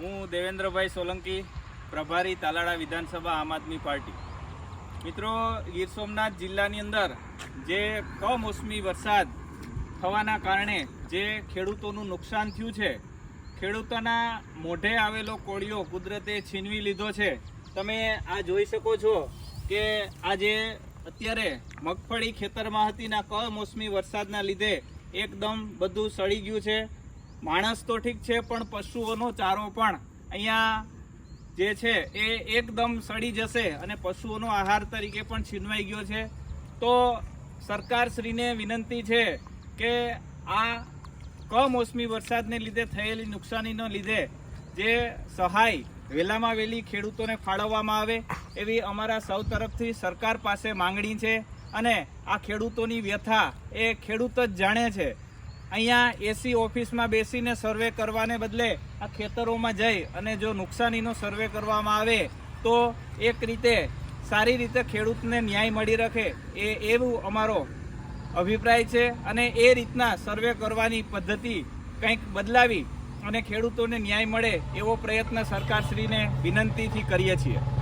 હું દેવેન્દ્રભાઈ સોલંકી, પ્રભારી તાલાળા વિધાનસભા આમ આદમી પાર્ટી. મિત્રો, ગીર સોમનાથ જિલ્લાની અંદર જે કમોસમી વરસાદ થવાના કારણે જે ખેડૂતોનું નુકસાન થયું છે, ખેડૂતોના મોઢે આવેલો કોળિયો કુદરતે છીનવી લીધો છે. તમે આ જોઈ શકો છો કે આ જે અત્યારે મગફળી ખેતરમાં હતી ના કમોસમી વરસાદના લીધે એકદમ બધું સડી ગયું છે. માણસ તો ઠીક છે, પણ પશુઓનો ચારો પણ. અહીંયા જે છે, એ એકદમ સડી જશે અને પશુઓનો આહાર તરીકે પણ છીનવાઈ ગયો છે. તો સરકારશ્રીને વિનંતી છે કે આ કમોસમી વરસાદને લીધે થયેલી નુકસાનીનો લીધે જે સહાય વહેલામાં વહેલી ખેડૂતોને ફાળવવામાં આવે, એવી અમારા સૌ તરફથી સરકાર પાસે માંગણી છે. અને આ ખેડૂતોની વ્યથા એ ખેડૂત જ જાણે છે. અહીંયા એસી ઓફિસમાં બેસીને સર્વે કરવાને બદલે આ ખેતરોમાં જઈ અને જો નુકસાનીનો સર્વે કરવામાં આવે તો એક રીતે સારી રીતે ખેડૂતને ન્યાય મળી રહે એ એવું અમારો અભિપ્રાય છે અને એ રીતના સર્વે કરવાની પદ્ધતિ કંઈક બદલાવી અને ખેડૂતોને ન્યાય મળે એવો પ્રયત્ન સરકારશ્રીને વિનંતીથી કરીએ છીએ.